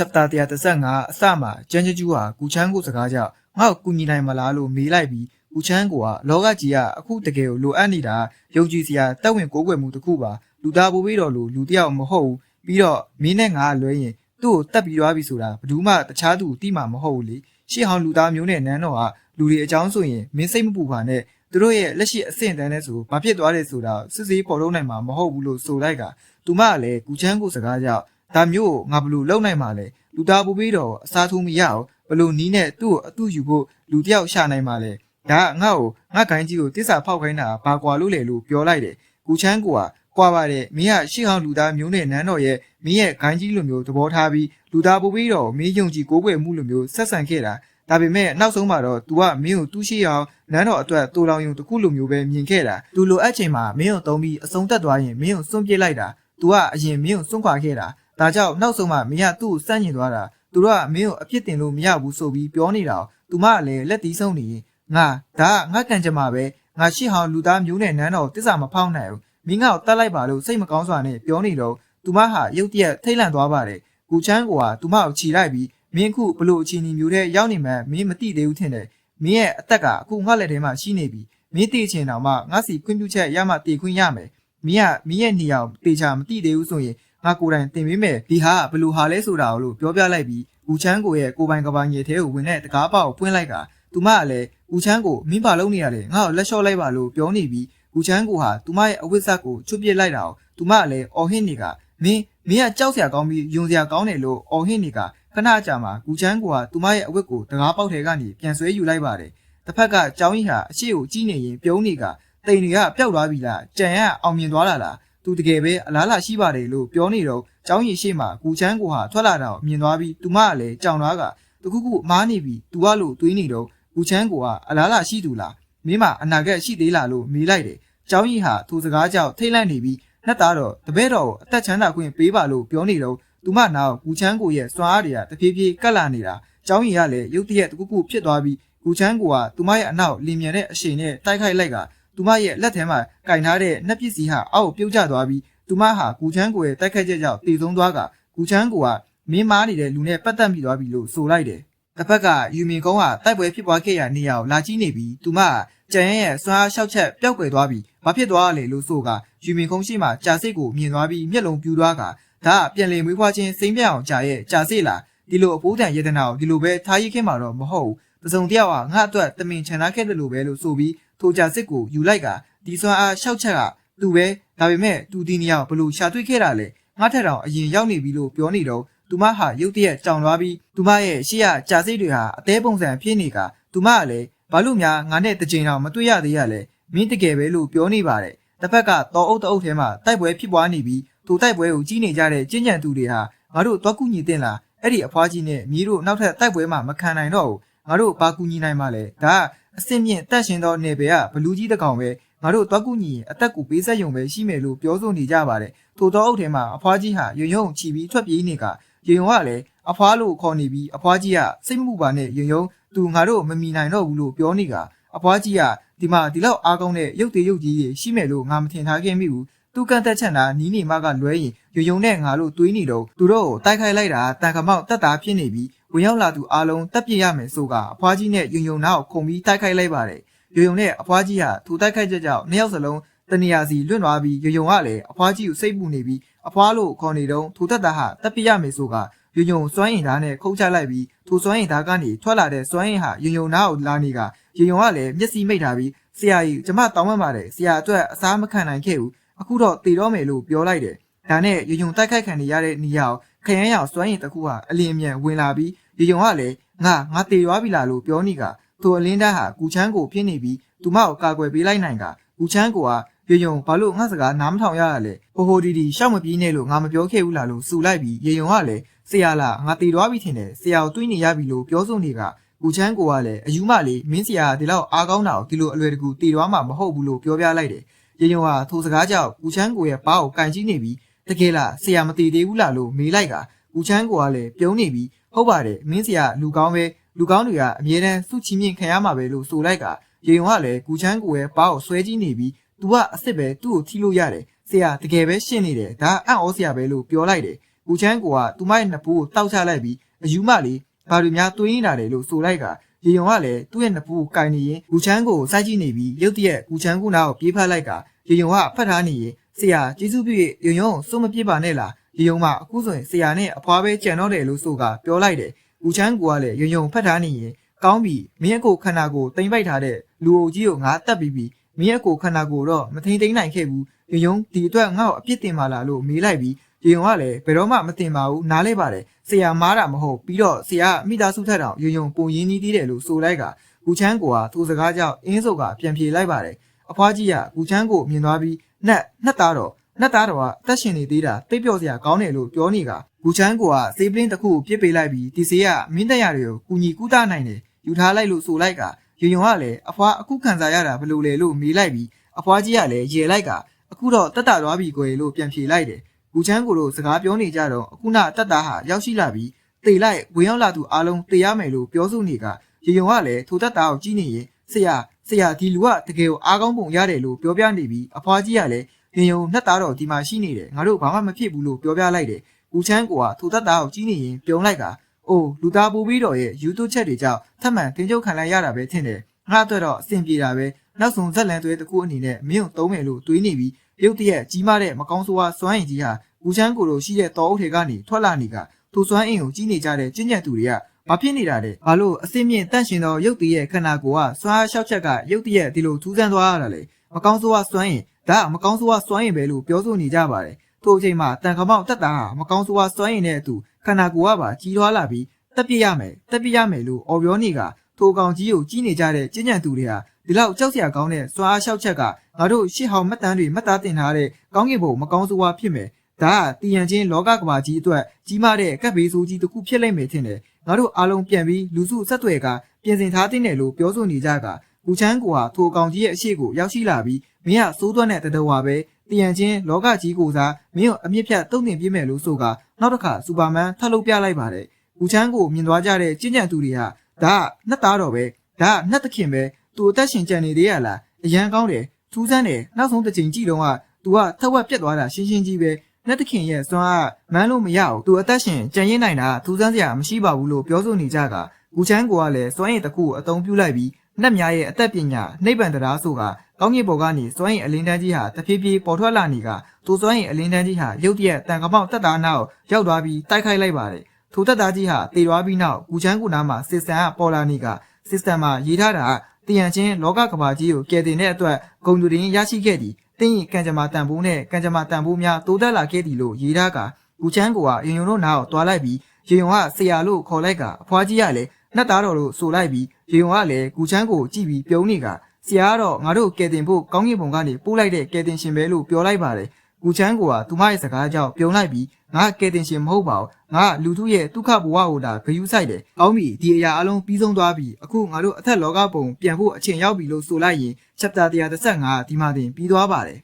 chapter 135အစမှာကျန်းကျကျူးဟာကူချန်းကိုစကားကြောင့်ငါ့ကိုကူညီနိုင်မလားလို့မေးလိုက်ပြီးကူချန်းကိုကလောကကြီးကအခုတကယ်ကိုလိုအပ်နေတာယုံကြည်စရာတက်ဝင်ကိုးကွယ်မှုတစ်ခုပါလူသားပိုးပြီးတော့လို့လူတစ်ယောက်မဟုတ်ဘူးပြီးတော့မင်းနဲ့ငါကလွဲရင်သူ့ကိုတက်ပြီးသွားပြီဆိုတာဘယ်သူမှတခြားသူတိမှမဟုတ်ဘူးလေရှေ့ဟောင်းလူသားမျိုးနဲ့နန်းတော်ကလူတွေအကြောင်းဆိုရင်မင်းစိတ်မပူပါနဲ့သူတို့ရဲ့လက်ရှိအဆင့်တန်းနဲ့ဆိုဘာဖြစ်သွားတယ်ဆိုတာစစ်စေးပေါ်ထုတ်နိုင်မှာမဟုတ်ဘူးလို့ဆိုလိုက်ကသူမကလည်းကူချန်းကိုစကားကြောင့် ဒါမျိုးကိုငါဘလို့လုံနိုင်မှာလဲလူသားပူပြီးတော့အစားထိုးမရအောင်ဘလို့နီးနဲ့သူ့ကိုအတူယူဖို့လူတယောက်ရှာနိုင်မှာလဲဒါကငါ့ကိုငါဂိုင်းကြီးကိုတစ္ဆာဖောက်ခိုင်းတာဘာကွာလို့လဲလို့ပြောလိုက်တယ်ကူချန်းကိုကကွာပါတယ်မင်းကရှေ့ဟောင်းလူသားမျိုးနဲ့နန်းတော်ရဲ့မင်းရဲ့ဂိုင်းကြီးလိုမျိုးသဘောထားပြီးလူသားပူပြီးတော့မင်းယုံကြည်ကိုးကွယ်မှုလိုမျိုးဆက်ဆံခဲ့တာဒါပေမဲ့နောက်ဆုံးမှာတော့ तू ကမင်းကိုတူးရှိအောင်နန်းတော်အတွက်တူလောင်ယုံတစ်ခုလိုမျိုးပဲမြင်ခဲ့တာ तू လိုအပ်ချိန်မှာမင်းကိုတုံးပြီးအဆုံးသက်သွားရင်မင်းကိုစွန့်ပစ်လိုက်တာ तू ကအရင်မင်းကိုစွန့်ခွာခဲ့တာ ဒါကြောင့်နောက်ဆုံးမှမင်းကသူ့ကိုစန့်ကျင်သွားတာသူတို့ကမင်းကိုအပြစ်တင်လို့မရဘူးဆိုပြီးပြောနေတာကိုသူမကလည်းလက်သီးဆုံးနေရင်ငါဒါကငါကံကြမ္မာပဲငါရှိဟောင်းလူသားမျိုးနဲ့နန်းတော်တစ္ဆာမဖောက်နိုင်ဘူးမင်းငါ့ကိုတတ်လိုက်ပါလို့စိတ်မကောင်းစွာနဲ့ပြောနေတော့သူမဟာရုတ်တရက်ထိတ်လန့်သွားပါတယ်ကူချန်းကသူမကိုခြိလိုက်ပြီးမင်းအခုဘလို့အချင်းကြီးမျိုးတဲ့ရောက်နေမှမင်းမသိသေးဘူးထင်တယ်မင်းရဲ့အသက်ကအခုငါလက်ထဲမှာရှိနေပြီမင်းသိချင်တော့မှငါစီခွင့်ပြုချက်ရမှတည်ခွင့်ရမယ်မင်းကမင်းရဲ့နေရာကိုတေချာမသိသေးဘူးဆိုရင် ငါကိုယ်တိုင်တင်ပေးမယ်ဒီဟာဘယ်လိုဟာလဲဆိုတာကိုလို့ပြောပြလိုက်ပြီးဦးချမ်းကိုရဲ့ကိုပိုင်ကပိုင်ငယ်ထဲကိုဝင်တဲ့တကားပေါက်ကိုပွင့်လိုက်ကသူမကလည်းဦးချမ်းကိုမင်းပါလုံးနေရတယ်ငါ့ကိုလက်လျှော့လိုက်ပါလို့ပြောနေပြီးဦးချမ်းကိုဟာသူမရဲ့အဝိဇ္ဇကိုချွတ်ပစ်လိုက်တာကိုသူမကလည်းအော်ဟစ်နေကမင်းမင်းကကြောက်စရာကောင်းပြီးယုံစရာကောင်းတယ်လို့အော်ဟစ်နေကခဏကြာမှဦးချမ်းကိုဟာသူမရဲ့အဝတ်ကိုတကားပေါက်ထဲကနေပြန်ဆွဲယူလိုက်ပါတယ်တစ်ဖက်ကကြောင်းကြီးဟာအရှိကိုကြီးနေရင်ပြုံးနေကတိန်တွေကပျောက်သွားပြီလားကြံရအောင်မြင်သွားတာလား သူတကယ်ပဲအလားလာရှိပါတယ်လို့ပြောနေတော့ကျောင်းကြီးရှိမှကူချမ်းကိုဟာထွက်လာတာကိုမြင်သွားပြီးသူမကလည်းကြောင်သွားကတခုခုမားနေပြီးသူကလို့တွေးနေတော့ကူချမ်းကိုကအလားလာရှိသူလားမင်းမအနာဂတ်ရှိသေးလားလို့မေးလိုက်တယ်ကျောင်းကြီးဟာသူစကားကြောင့်ထိတ်လန့်နေပြီးနှစ်သားတော့တပည့်တော်ကိုအသက်ချမ်းသာခွင့်ပေးပါလို့ပြောနေတော့သူမနောက်ကူချမ်းကိုရဲ့စွမ်းအားတွေကတဖြည်းဖြည်းကတ်လာနေတာကျောင်းကြီးကလည်းရုတ်တရက်တခုခုဖြစ်သွားပြီးကူချမ်းကိုကသူမရဲ့အနောက်လင်မြန်တဲ့အရှိန်နဲ့တိုက်ခိုက်လိုက်က သူမရဲ့လက်ထဲမှာကင်ထားတဲ့နှက်ပစ္စည်းဟာအောက်ကိုပြုတ်ကျသွားပြီးသူမဟာကူချန်းကိုရဲ့တိုက်ခတ်ချက်ကြောင့်တည်ဆုံးသွားကကူချန်းကိုကမင်းမားနေတဲ့လူနဲ့ပတ်သက်မိသွားပြီလို့ဆိုလိုက်တယ်။တစ်ဖက်ကယူမင်ကုန်းကတိုက်ပွဲဖြစ်ပွားခဲ့ရနေရာကိုလာကြည့်နေပြီးသူမကကြံရဲ့ရဲ့စွမ်းအားလျှောက်ချက်ပျောက်ကွယ်သွားပြီးဘာဖြစ်သွားလဲလို့ဆိုကယူမင်ကုန်းရှိမှကြာစိတ်ကိုမြင်သွားပြီးမျက်လုံးပြူသွားကဒါကပြန်လည်မွေးဖွားခြင်းစိမ့်ပြအောင်ကြာရဲ့ကြာစိတ်လားဒီလိုအဖိုးတန်ယေတနာကိုဒီလိုပဲထားရစ်ခင်မှာတော့မဟုတ်ဘူး။တစုံတယောက်ကငါ့အတွက်တမင်ချန်ထားခဲ့တယ်လို့ပဲလို့ဆိုပြီး ထိုကြာစစ်ကိုယူလိုက်ကဒီစွမ်းအားရှောက်ချက်ကသူပဲဒါပေမဲ့သူဒီနေရာကိုဘလို့ရှာတွေ့ခဲ့တာလဲငါထက်တောင်အရင်ရောက်နေပြီလို့ပြောနေတော့သူမဟာရုတ်တရက်ကြောင်သွားပြီးသူမရဲ့ရှေ့ရကြာစိတ်တွေဟာအသေးပုံစံဖြစ်နေကသူမကလည်းဘာလို့များငါနဲ့တစ်ချိန်တောင်မတွေ့ရသေးရလဲမင်းတကယ်ပဲလို့ပြောနေပါတယ်တစ်ဖက်ကတောအုပ်တအုပ်ထဲမှာတိုက်ပွဲဖြစ်ပွားနေပြီးသူတိုက်ပွဲကိုကြီးနေကြတဲ့ကျဉ်းကြံသူတွေဟာငါတို့တွားကူညီတင်လားအဲ့ဒီအဖွားကြီးနဲ့မြေးတို့နောက်ထပ်တိုက်ပွဲမှာမခံနိုင်တော့ဘူးငါတို့ဘာကူညီနိုင်မှလဲဒါက အစင်မြင့်တက်ရှင်သောနေပေကဘလူးကြီးတကောင်ပဲငါတို့တွားကူညီရင်အသက်ကိုပေးဆက်ယုံပဲရှိမယ်လို့ပြောဆိုနေကြပါတယ်ထို့သောအုပ်ထဲမှာအဖွားကြီးဟာယုံယုံချီပြီးထွက်ပြေးနေကယုံယုံကလည်းအဖွားလို့ခေါ်နေပြီးအဖွားကြီးကစိတ်မပူပါနဲ့ယုံယုံသူငါတို့မမီနိုင်တော့ဘူးလို့ပြောနေကအဖွားကြီးကဒီမှာဒီလောက်အားကောင်းတဲ့ရုပ်သေးရုပ်ကြီးတွေရှိမယ်လို့ငါမထင်ထားခဲ့မိဘူး သူကန့်သက်ချက်နာနီးနေမကလွဲရင်ယုံယုံနဲ့ငါတို့တွေးနေတော့သူတို့ကိုတိုက်ခိုက်လိုက်တာတန်ခမောက်တက်တာဖြစ်နေပြီးဝင်ရောက်လာသူအားလုံးတက်ပြစ်ရမယ်ဆိုကအဖွားကြီးနဲ့ယုံယုံနာကိုခုံပြီးတိုက်ခိုက်လိုက်ပါတယ်ယုံယုံနဲ့အဖွားကြီးဟာသူတိုက်ခိုက်ချက်ကြောင့်နှစ်ယောက်စလုံးတနေရာစီလွတ်သွားပြီးယုံယုံကလည်းအဖွားကြီးကိုစိတ်ပူနေပြီးအဖွားလို့ခေါ်နေတော့သူတက်တာဟာတက်ပြစ်ရမယ်ဆိုကယုံယုံစွမ်းရင်သားနဲ့ခုတ်ချလိုက်ပြီးသူစွမ်းရင်သားကနေထွက်လာတဲ့စွမ်းရင်ဟာယုံယုံနာကိုလာနေကယုံယုံကလည်းမျက်စိမိတ်ထားပြီးဆရာကြီးကျမတောင်းပန်ပါတယ်ဆရာအတွက်အစားမခံနိုင်ခဲ့ဘူး အခုတော့တည်တော့မယ်လို့ပြောလိုက်တယ်ဒါနဲ့ယုံယုံတိုက်ခိုက်ခံနေရတဲ့နေရာကိုခရမ်းရောင်စွမ်းရင်တစ်ခုဟာအလင်းအမြန်ဝင်လာပြီးယုံယုံကလည်းငါငါတည်ရွာပြီလားလို့ပြောနေကသူအလင်းသားဟာကူချမ်းကိုဖြစ်နေပြီးသူမကိုကာကွယ်ပေးလိုက်နိုင်ကကူချမ်းကိုကယုံယုံဘာလို့ငါစကားနားမထောင်ရရလဲဟိုဟိုဒီဒီရှောက်မပြေးနဲ့လို့ငါမပြောခဲ့ဘူးလားလို့စူလိုက်ပြီးယုံယုံကလည်းဆရာလားငါတည်သွားပြီထင်တယ်ဆရာကိုတွေးနေရပြီလို့ပြောဆိုနေကကူချမ်းကိုကလည်းအယူမလေးမင်းဆရာကဒီလောက်အားကောင်းတာကိုဒီလိုအလွယ်တကူတည်သွားမှာမဟုတ်ဘူးလို့ပြောပြလိုက်တယ် ယုံယုံဟာထိုစကားကြောင့်ကူချမ်းကိုရဲ့ဘားကိုကန်ကြည့်နေပြီးတကယ်လားဆရာမတည်သေးဘူးလားလို့မေးလိုက်ကကူချမ်းကိုကလည်းပြုံးနေပြီးဟုတ်ပါတယ်မင်းဆရာလူကောင်းပဲလူကောင်းတွေကအမြဲတမ်းစုချီမြင့်ခံရမှာပဲလို့ဆိုလိုက်ကရေယုံကလည်းကူချမ်းကိုရဲ့ဘားကိုဆွဲကြည့်နေပြီး तू ကအစ်စ်ပဲသူ့ကိုထိလို့ရတယ်ဆရာတကယ်ပဲရှင်းနေတယ်ဒါအံ့ဩစရာပဲလို့ပြောလိုက်တယ်ကူကိုချမ်းကိုကသူမရဲ့နှစ်ဖူးကိုတောက်ချလိုက်ပြီးအယူမလေးဘာတွေများတွေးနေတာလဲလို့ဆိုလိုက်က ရေယုံကလည်းသူ့ရဲ့နှစ်ဖူးကိုကင်နေရင်ကိုချမ်းကိုစိုက်ကြည့်နေပြီးရုတ်တရက်ကိုချမ်းကိုနားကိုပြေးဖက်လိုက်ကရေယုံကဖတ်ထားနေရင်ဆရာကျေးဇူးပြု၍ရေယုံကိုစုံမပြစ်ပါနဲ့လားရေယုံကအခုဆိုရင်ဆရာနဲ့အဖွားပဲကြံတော့တယ်လို့ဆိုကပြောလိုက်တယ်ကိုချမ်းကိုကလည်းရေယုံဖတ်ထားနေရင်ကောင်းပြီမင်းအကိုခန္ဓာကိုတိမ်ပိုက်ထားတဲ့လူအိုကြီးကိုငါတက်ပြီးပြီမင်းအကိုခန္ဓာကိုတော့မထိန်သိမ်းနိုင်ခဲ့ဘူးရေယုံဒီအတွက်ငါ့ကိုအပြစ်တင်ပါလားလို့မေးလိုက်ပြီး ရေုံကလည်းဘယ်တော့မှမတင်ပါဘူးနားလဲပါတယ်ဆရာမားတာမဟုတ်ပြီးတော့ဆရာမိသားစုထက်တောင်ရေုံပုံရင်းကြီးသေးတယ်လို့ဆိုလိုက်ကကူချမ်းကိုကသူစကားကြောင့်အင်းစုပ်ကပြန်ပြေလိုက်ပါတယ်အဖွားကြီးကကူချမ်းကိုမြင်သွားပြီးနှက်နှက်သားတော့နှက်သားတော့ကအသက်ရှင်နေသေးတာတိတ်ပြော့စရာကောင်းတယ်လို့ပြောနေကကူချမ်းကိုကစေးပလင်းတစ်ခုကိုပြစ်ပေးလိုက်ပြီးဒီစေးကမင်းတက်ရတွေကိုကူညီကူတာနိုင်တယ်ယူထားလိုက်လို့ဆိုလိုက်ကရေုံကလည်းအဖွားအခုခံစားရတာဘယ်လိုလဲလို့မေးလိုက်ပြီးအဖွားကြီးကလည်းရေလိုက်ကအခုတော့တက်တာသွားပြီကိုရေလို့ပြန်ဖြေလိုက်တယ် ကူချမ်းကိုတို့စကားပြောနေကြတော့အခုနတက်တာဟာရောက်ရှိလာပြီးတေလိုက်ဝင်ရောက်လာသူအားလုံးတေရမယ်လို့ပြောဆိုနေကရေယုံကလည်းထိုတက်တာကိုကြည့်နေရင်ဆရာဆရာဒီလူကတကယ်ကိုအားကောင်းပုံရတယ်လို့ပြောပြနေပြီးအဖွားကြီးကလည်းရေယုံနှက်သားတော့ဒီမှာရှိနေတယ်ငါတို့ဘာမှမဖြစ်ဘူးလို့ပြောပြလိုက်တယ်ကူချမ်းကိုကထိုတက်တာကိုကြည့်နေရင်ပြုံးလိုက်ကအိုးလူသားပူပြီးတော့ရဲ့ YouTube ချက်တွေကြောင့်ထပ်မံတင်ကြုတ်ခံလိုက်ရတာပဲထင်တယ်ငါအတွက်တော့အဆင်ပြေတာပဲနောက်ဆုံးဇက်လန်သွဲတစ်ခုအနေနဲ့မင်းကိုသုံးမယ်လို့တွေးနေပြီး ရုတ်တရက်ကြီးမားတဲ့မကောင်းဆိုးဝါးစွမ်းရည်ကြီးဟာဦးချမ်းကိုတို့ရှိတဲ့တောအုပ်တွေကနေထွက်လာနေကသူစွမ်းအင်ကိုကြီးနေကြတဲ့ကျင့်ကြံသူတွေကမဖြစ်နေတာတဲ့ဘာလို့အစင်းမြင့်တန့်ရှင်သောရုပ်တည်ရဲ့ခန္ဓာကိုယ်ကစွမ်းအားလျှောက်ချက်ကရုပ်တည်ရဲ့ဒီလိုထူးဆန်းသွားရတာလေမကောင်းဆိုးဝါးစွမ်းရင်ဒါကမကောင်းဆိုးဝါးစွမ်းရင်ပဲလို့ပြောဆိုနေကြပါတယ်ထို့အချိန်မှာတန်ခမောက်တက်တာဟာမကောင်းဆိုးဝါးစွမ်းရင်နဲ့အတူခန္ဓာကိုယ်ကပါကြီးထွားလာပြီးတက်ပြစ်ရမယ်တက်ပြစ်ရမယ်လို့အော်ပြောနေကထိုကောင်ကြီးကိုကြီးနေကြတဲ့ကျင့်ကြံသူတွေဟာ ဒီလောက်ကြောက်စရာကောင်းတဲ့စွမ်းအားလျှောက်ချက်ကငါတို့ရှစ်ဟောင်မှတ်တမ်းတွေမှတ်သားတင်ထားတဲ့ကောင်းကင်ဘုံမကောင်းဆိုးဝါးဖြစ်မယ်ဒါကတည်ရန်ချင်းလောကကဘာကြီးအတွက်ကြီးမားတဲ့ကပ်ဘေးဆိုးကြီးတစ်ခုဖြစ်လိမ့်မယ်ထင်တယ်။ငါတို့အားလုံးပြန်ပြီးလူစုဆက်သွယ်ကပြင်ဆင်ထားတဲ့နယ်လို့ပြောဆိုနေကြကကူချမ်းကိုဟာထိုကောင်ကြီးရဲ့အရှိကိုရောက်ရှိလာပြီးမင်းကစိုးသွက်တဲ့တတော်ဝါပဲတည်ရန်ချင်းလောကကြီးကိုစားမင်းကိုအမြင့်ဖြတ်တုံ့တင်ပြမယ်လို့ဆိုကနောက်တစ်ခါစူပါမန်ထပ်လုပ်ပြလိုက်ပါတယ်။ကူချမ်းကိုမြင်သွားကြတဲ့ကျင့်ကြံသူတွေကဒါကနှစ်သားတော်ပဲဒါကနှစ်သခင်ပဲ သူအသက်ရှင်ကြံနေသေးရလားအရန်ကောင်းတယ်ထူးဆန်းတယ်နောက်ဆုံးတစ်ချိန်ကြည့်တော့ကသူကထက်ဝက်ပြက်သွားတာရှင်းရှင်းကြီးပဲလက်တခင်ရဲ့စွမ်းအားမန်းလို့မရဘူးသူအသက်ရှင်ကြံရင်နိုင်တာထူးဆန်းစရာမရှိပါဘူးလို့ပြောဆိုနေကြကကူချမ်းကိုကလည်းစွမ်းရည်တစ်ခုကိုအသုံးပြုလိုက်ပြီးနှက်များရဲ့အသက်ပညာနှိပ်ပံတရားဆိုကကောင်းကင်ဘုံကနေစွမ်းရည်အလင်းတန်းကြီးဟာတဖြည်းဖြည်းပေါ်ထွက်လာနေကသူစွမ်းရည်အလင်းတန်းကြီးဟာရုတ်တရက်တန်ကမောက်တက်တာနောက်ရောက်သွားပြီးတိုက်ခိုက်လိုက်ပါတယ်ထိုတက်သားကြီးဟာတည်သွားပြီးနောက်ကူချမ်းကူနားမှာစစ်စတန်ကပေါ်လာနေကစစ်စတန်မှာရေးထားတာက တည်ရန်ချင်းလောကကဘာကြီးကိုကယ်တင်တဲ့အတွက်ဂုံသူတင်ရရှိခဲ့သည်တင်းရင်ကံကြမ္မာတန်ဖိုးနဲ့ကံကြမ္မာတန်ဖိုးများတိုးတက်လာခဲ့သည်လို့ရေးထားကကူချမ်းကိုကရင်ယုံတို့နားကိုတွားလိုက်ပြီးရင်ယုံကဆရာလို့ခေါ်လိုက်ကအဖွားကြီးကလည်းနှက်သားတော်လို့ဆိုလိုက်ပြီးရင်ယုံကလည်းကူချမ်းကိုကြည့်ပြီးပြုံးနေကဆရာကတော့ငါတို့ကယ်တင်ဖို့ကောင်းကင်ဘုံကနေပို့လိုက်တဲ့ကယ်တင်ရှင်ပဲလို့ပြောလိုက်ပါတယ် ကူချမ်းကိုကသူမရဲ့စကားကြောင့်ပြုံးလိုက်ပြီးငါကယ်တင်ရှင်မဟုတ်ပါဘူးငါလူထုရဲ့ဒုက္ခဘဝကိုဒါဂယုဆိုင်တယ်ကောင်းပြီဒီအရာအလုံးပြီးဆုံးသွားပြီအခုငါတို့အထက်လောကဘုံပြန်ဖို့အချိန်ရောက်ပြီလို့ဆိုလိုက်ရင် chapter 135ဒီမှာတင်ပြီးသွားပါတယ်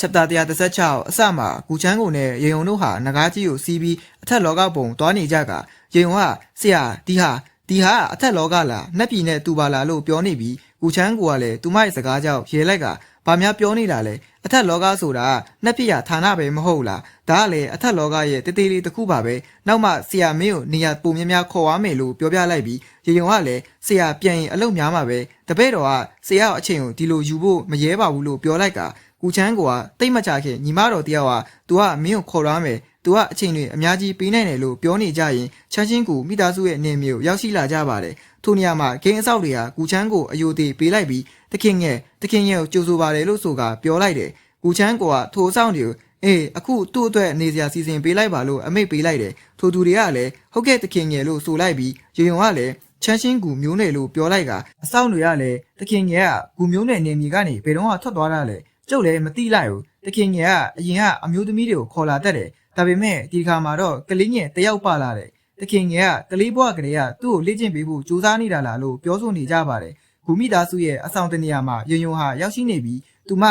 chapter 136အစမှာကူချန်းကိုနဲ့ရေယုံတို့ဟာငကားကြီးကိုစီးပြီးအထက်လောကဘုံတွားနေကြကရေယုံကဆရာဒီဟာဒီဟာအထက်လောကလားနှက်ပြည်နဲ့တူပါလားလို့ပြောနေပြီးကူချန်းကိုကလည်းသူမရဲ့စကားကြောင့်ရေလိုက်က ဘာများပြောနေတာလဲအထက်လောကဆိုတာနှက်ပြရဌာနပဲမဟုတ်လားဒါကလည်းအထက်လောကရဲ့တေးသေးလေးတစ်ခုပါပဲနောက်မှဆရာမင်းကိုနေရာပုံများများခေါ်ရမယ်လို့ပြောပြလိုက်ပြီးရေယုံကလည်းဆရာပြန်ရင်အလုပ်များမှာပဲတပည့်တော်ကဆရာအချိန်ကိုဒီလိုယူဖို့မရဲပါဘူးလို့ပြောလိုက်ကကူချန်းကတိတ်မချခင်ညီမတော်တယောက်က तू ကမင်းကိုခေါ်ရမယ် သူကအချိန်တွေအများကြီးပေးနိုင်တယ်လို့ပြောနေကြရင်ချမ်းချင်းကူမိသားစုရဲ့နေမျိုးရောက်ရှိလာကြပါတယ်ထိုနေရာမှာဂိမ်းအဆောက်တွေကကူချမ်းကိုအယိုသေးပေးလိုက်ပြီးတခင်ရဲ့တခင်ရဲ့ကိုကြိုဆိုပါတယ်လို့ဆိုကပြောလိုက်တယ်ကူချမ်းကိုကထိုအဆောက်တွေကိုအေးအခုသူ့အတွက်နေစရာစီစဉ်ပေးလိုက်ပါလို့အမိတ်ပေးလိုက်တယ်ထိုသူတွေကလည်းဟုတ်ကဲ့တခင်ရဲ့လို့ဆိုလိုက်ပြီးရေယုံကလည်းချမ်းချင်းကူမျိုးနယ်လို့ပြောလိုက်ကအဆောက်တွေကလည်းတခင်ရဲ့ကကူမျိုးနယ်နေမြေကနေဘယ်တော့မှထွက်သွားတာလဲကျုပ်လည်းမသိလိုက်ဘူးတခင်ငယ်ကအရင်ကအမျိုးသမီးတွေကိုခေါ်လာတတ်တယ် ဒါပေမဲ့ဒီခါမှာတော့ကလေးငယ်တယောက်ပါလာတယ်တခင်ငယ်ကကလေးဘွားကလေးကသူ့ကိုလေ့ကျင့်ပေးဖို့ကြိုးစားနေတာလားလို့ပြောဆိုနေကြပါတယ်ဂူမိသားစုရဲ့အဆောင်တနေရာမှာယုံယုံဟာရောက်ရှိနေပြီးသူမ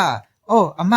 အော်အမ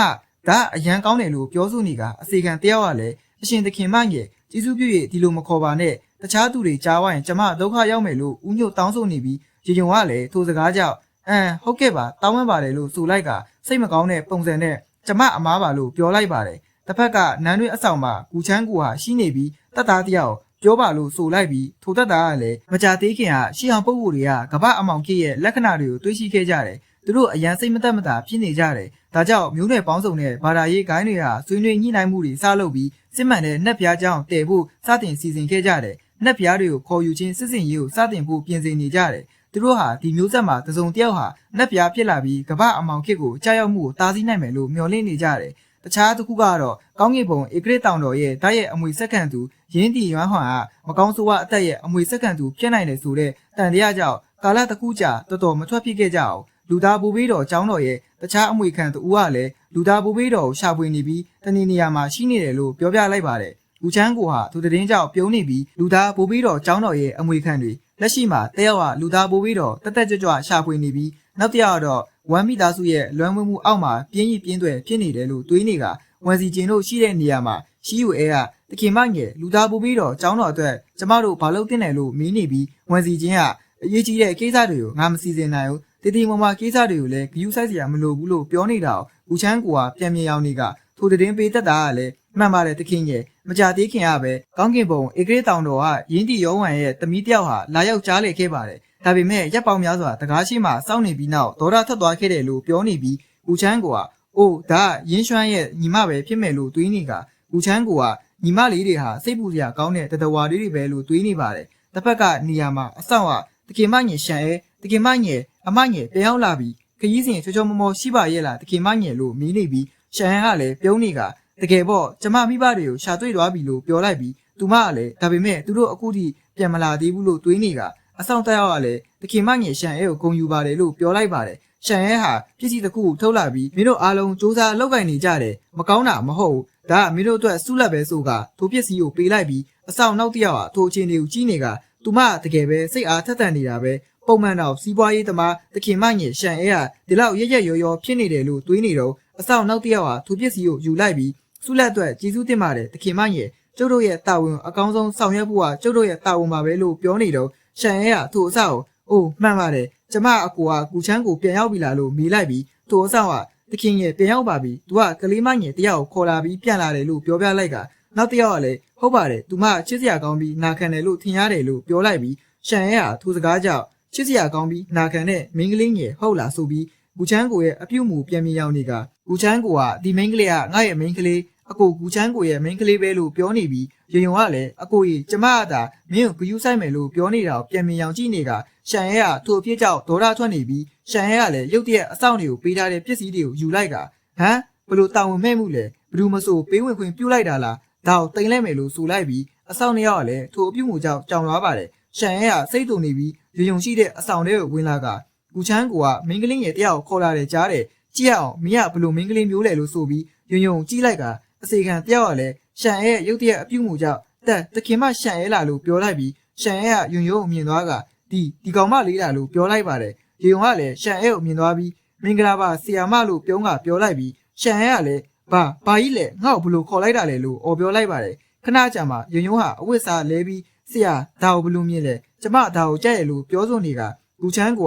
ဒါအရန်ကောင်းတယ်လို့ပြောဆိုနေကအစီကံတယောက်ကလည်းအရှင်သခင်မငယ်ကျေးဇူးပြု၍ဒီလိုမခေါ်ပါနဲ့တခြားသူတွေကြားဝိုင်းကျမဒုက္ခရောက်မယ်လို့ဦးညွတ်တောင်းဆိုနေပြီးယုံယုံကလည်းထိုစကားကြောင့်အမ်ဟုတ်ကဲ့ပါတောင်းပန်ပါတယ်လို့ဆိုလိုက်ကစိတ်မကောင်းတဲ့ပုံစံနဲ့ကျမအမားပါလို့ပြောလိုက်ပါတယ် တစ်ဖက်ကနန်းတွင်းအဆောင်မှာကူချမ်းကူဟာရှိနေပြီးတပ်သားတယောက်ပြောပါလို့ဆိုလိုက်ပြီးထိုတပ်သားကလည်းမကြသေးခင်ကရှီအောင်ပုဂ္ဂိုလ်တွေကကပ္ပအမောင်ခေရဲ့လက္ခဏာတွေကိုတွေးရှိခဲ့ကြတယ်သူတို့အရန်စိတ်မသက်မသာဖြစ်နေကြတယ်ဒါကြောင့်မျိုးနွယ်ပေါင်းစုံတဲ့ဘာသာရေးဂိုင်းတွေဟာဆွေးနွေးညှိနှိုင်းမှုတွေစလုပ်ပြီးစစ်မှန်တဲ့နှက်ပြားကြောင်းတည်ဖို့စတင်စီစဉ်ခဲ့ကြတယ်နှက်ပြားတွေကိုခေါ်ယူခြင်းစစ်စင်ရေးကိုစတင်ဖို့ပြင်ဆင်နေကြတယ်သူတို့ဟာဒီမျိုးဆက်မှာတစုံတစ်ယောက်ဟာနှက်ပြားဖြစ်လာပြီးကပ္ပအမောင်ခေကိုကြားရောက်မှုကိုတားဆီးနိုင်မယ်လို့မျှော်လင့်နေကြတယ် တခြားတစ်ခုကတော့ကောင်းကင်ဘုံဧကရစ်တောင်တော်ရဲ့ဓာတ်ရဲ့အမွေစက္ကန့်သူရင်းတီရွမ်းဟွန်ကမကောင်းဆိုးဝါအသက်ရဲ့အမွေစက္ကန့်သူဖြစ်နိုင်တယ်ဆိုတဲ့တန်တရားကြောင့်ကာလတစ်ခုကြာတော်တော်မထွက်ဖြစ်ခဲ့ကြအောင်လူသားဘူဘေးတော်ကျောင်းတော်ရဲ့တခြားအမွေခံသူဦးကလည်းလူသားဘူဘေးတော်ကိုရှာဖွေနေပြီးတနေနေရာမှာရှိနေတယ်လို့ပြောပြလိုက်ပါတယ်လူချမ်းကိုဟာသူတည်င်းကြောင့်ပြုံးနေပြီးလူသားဘူဘေးတော်ကျောင်းတော်ရဲ့အမွေခံတွေလက်ရှိမှာတယောက်ကလူသားဘူဘေးတော်တက်တက်ကြွကြွရှာဖွေနေပြီးနောက်တစ်ယောက်ကတော့ ဝမ်မိသားစုရဲ့လွမ်းမွေးမှုအောက်မှာပြင်းရည်ပြင်းသွယ်ဖြစ်နေတယ်လို့တွေးနေကဝန်စီကျင်တို့ရှိတဲ့နေရာမှာရှိယူအဲကတခင်မငယ်လူသားပူပြီးတော့ကျောင်းတော်အတွက်ကျမတို့ဘာလုပ်တင်တယ်လို့မင်းနေပြီးဝန်စီချင်းကအရေးကြီးတဲ့ကိစ္စတွေကိုငါမစီစဉ်နိုင်ဘူးတတိမမကိစ္စတွေကိုလည်းဂယူးဆိုင်စရာမလိုဘူးလို့ပြောနေတာကိုဦးချမ်းကိုကပြန်မြင်အောင်နေကထိုတည်င်းပေးသက်တာကလည်းမှန်ပါတယ်တခင်ငယ်မကြသေးခင်ကပဲကောင်းကင်ဘုံဧကရေတောင်တော်ကရင်းတီရောဝံရဲ့တမီးတယောက်ဟာလာရောက်ကြားလေခဲ့ပါတယ် ဒါပေမဲ့ရက်ပေါင်များစွာတကားရှိမှစောင့်နေပြီးနောက်ဒေါ်ရထွက်သွားခဲ့တယ်လို့ပြောနေပြီးဦးချမ်းကိုကအိုးဒါရင်းရွှမ်းရဲ့ညီမပဲဖြစ်မယ်လို့တွေးနေကဦးချမ်းကိုကညီမလေးတွေဟာစိတ်ပူစရာကောင်းတဲ့တတဝါလေးတွေပဲလို့တွေးနေပါတယ်တစ်ဖက်ကနေရာမှာအဆောင်ကတခင်မငယ်ရှန်အဲတခင်မငယ်အမငယ်ပြန်ရောက်လာပြီးခရီးစဉ်ချောချောမောမောရှိပါရဲ့လားတခင်မငယ်လို့မီးနေပြီးရှန်ဟန်ကလည်းပြုံးနေကတကယ်ပေါ့ကျမမိဘတွေကိုရှာတွေ့သွားပြီလို့ပြောလိုက်ပြီးသူမကလည်းဒါပေမဲ့သူတို့အခုထိပြန်မလာသေးဘူးလို့တွေးနေက အဆောင်တက်ရောက်ကလည်းတခင်မငယ်ရှန်အဲကိုဂုံယူပါတယ်လို့ပြောလိုက်ပါတယ်ရှန်ရဲဟာပစ္စည်းတစ်ခုကိုထုတ်လာပြီးမင်းတို့အားလုံးစူးစမ်းလောက်ကင်နေကြတယ်မကောင်းတာမဟုတ်ဘူးဒါကမင်းတို့အတွက်စုလက်ပဲဆိုကထိုပစ္စည်းကိုပေးလိုက်ပြီးအဆောင်နောက်တစ်ယောက်ဟာထိုအခြေအနေကိုကြီးနေကသူမတကယ်ပဲစိတ်အားထက်သန်နေတာပဲပုံမှန်တော့စီးပွားရေးသမားတခင်မငယ်ရှန်အဲဟာဒီလောက်ရက်ရက်ရော်ရော်ဖြစ်နေတယ်လို့တွေးနေတော့အဆောင်နောက်တစ်ယောက်ဟာထိုပစ္စည်းကိုယူလိုက်ပြီးစုလက်အတွက်ကျေးဇူးတင်ပါတယ်တခင်မငယ်ကျုပ်တို့ရဲ့တာဝန်အကောင်းဆုံးဆောင်ရွက်ဖို့ကကျုပ်တို့ရဲ့တာဝန်ပါပဲလို့ပြောနေတော့ ရှန်ရဲကသူ့အဆောက်ကိုအိုးမှန်ပါတယ်ကျမအကူကကူချမ်းကိုပြန်ရောက်ပြီလားလို့မေးလိုက်ပြီးသူ့အဆောက်ကတခင်ရဲ့ပြန်ရောက်ပါပြီ။ तू ကကလေးမငယ်တယောက်ကိုခေါ်လာပြီးပြန်လာတယ်လို့ပြောပြလိုက်ကနောက်တစ်ယောက်ကလည်းဟုတ်ပါတယ်။ तू မချစ်စရာကောင်းပြီးနာခံတယ်လို့ထင်ရတယ်လို့ပြောလိုက်ပြီးရှန်ရဲကသူစကားကြောင့်ချစ်စရာကောင်းပြီးနာခံတဲ့မင်းကလေးငယ်ဟုတ်လားဆိုပြီးကူချမ်းကိုရဲ့အပြုတ်မှုပြန်မြင်ရောက်နေကကူချမ်းကိုကဒီမင်းကလေးကငါ့ရဲ့မင်းကလေး အကိုကူချမ်းကိုရဲ့မင်းကလေးပဲလို့ပြောနေပြီးယုံယုံကလည်းအကိုကြီးကျမကသာမင်းကိုဂယူးဆိုင်မယ်လို့ပြောနေတာကိုပြန်မြင်အောင်ကြည့်နေကရှန်ရဲကသူ့အဖြစ်ကြောင့်ဒေါ်ရထွက်နေပြီးရှန်ရဲကလည်းရုတ်တရက်အဆောင်တွေကိုပေးထားတဲ့ပစ္စည်းတွေကိုယူလိုက်ကဟမ်ဘလို့တာဝန်မဲ့မှုလဲဘလူးမဆိုပေးဝင်ခွင့်ပြုတ်လိုက်တာလားဒါကိုတိန်လိုက်မယ်လို့ဆိုလိုက်ပြီးအဆောင်နှစ်ယောက်ကလည်းထိုအပြုတ်မှုကြောင့်ကြောင်သွားပါတယ်ရှန်ရဲကစိတ်တူနေပြီးယုံယုံရှိတဲ့အဆောင်တွေကိုဝင်လာကကူချမ်းကိုကမင်းကလေးငယ်တယောက်ခေါ်လာတယ်ကြားတယ်ကြည့်ရအောင်မင်းကဘလို့မင်းကလေးမျိုးလဲလို့ဆိုပြီးယုံယုံကြည့်လိုက်က အစီခံတယောက်ကလည်းရှန်ရဲ့ရုတ်တရက်အပြုတ်မှုကြောင့်တက်တခင်မရှန်ရဲလာလို့ပြောလိုက်ပြီးရှန်ရဲကယုံယုံမြင်သွားကဒီဒီကောင်မလေးလာလို့ပြောလိုက်ပါတယ်ရေုံကလည်းရှန်ရဲကိုမြင်သွားပြီးမင်္ဂလာပါဆီယာမလို့ပြုံးကပြောလိုက်ပြီးရှန်ရဲကလည်းဘာဘာကြီးလဲငါ့ကိုဘလို့ခေါ်လိုက်တာလဲလို့អော်ပြောလိုက်ပါတယ်ခဏကြာမှယုံယုံဟာအဝတ်စားလဲပြီးဆရာဒါကိုဘလို့မြင်လဲကျမဒါကိုကြက်ရလို့ပြောဆိုနေကလူချမ်းက